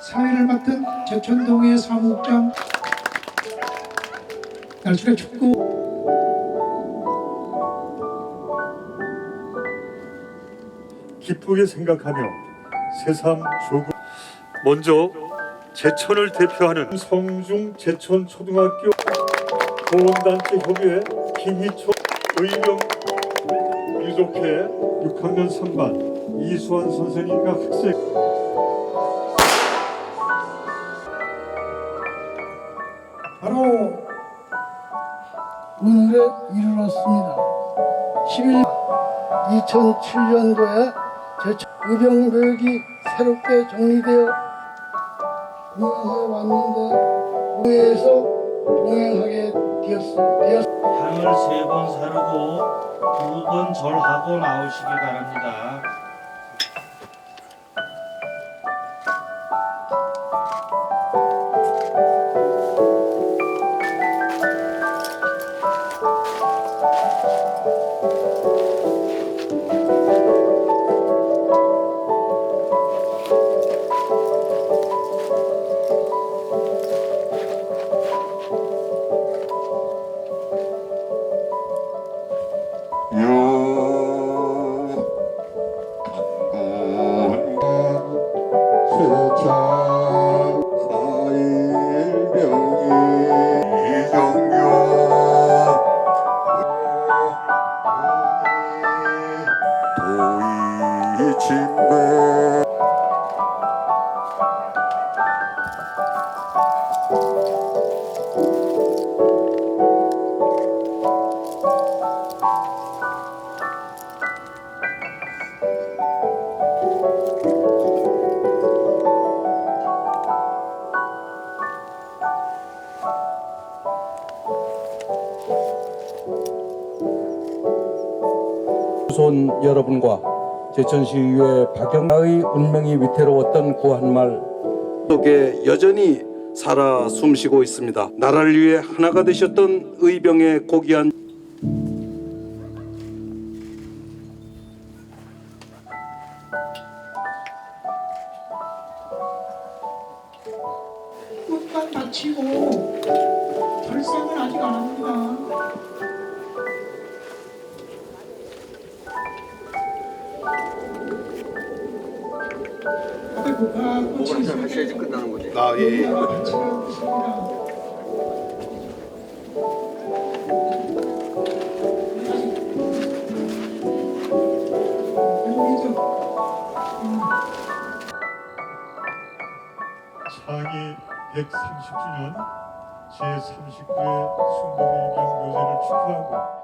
사회를 맡은 제천동의 사무국장. 날술의 축구 기쁘게 생각하며 새삼 조국. 먼저 제천을 대표하는 성중 제천 초등학교 보험단체 협의회 김희초 의병 유족회 6학년 3반 이수환 선생님과 학생 바로 오늘에 이르렀습니다. 11 2007년도에 제천 의병교육이 새롭게 정리되어 운영해 왔는데 의회에서 동행하게 되었, 되었 향을 세 번 사르고 두 번 절하고 나오시기 바랍니다. 손 여러분과 제천시의회 박영아의 운명이 위태로웠던 그한말 속에 여전히 살아 숨쉬고 있습니다. 나라를 위해 하나가 되셨던 의병의 고귀한 끝까지 마치고 결상은 아직 안 합니다. 국가 꽃이 하셔야지 끝나는 거지. 아 예. 있습니다. 창이 130주년 제39회 순국일경 묘제를 축하하고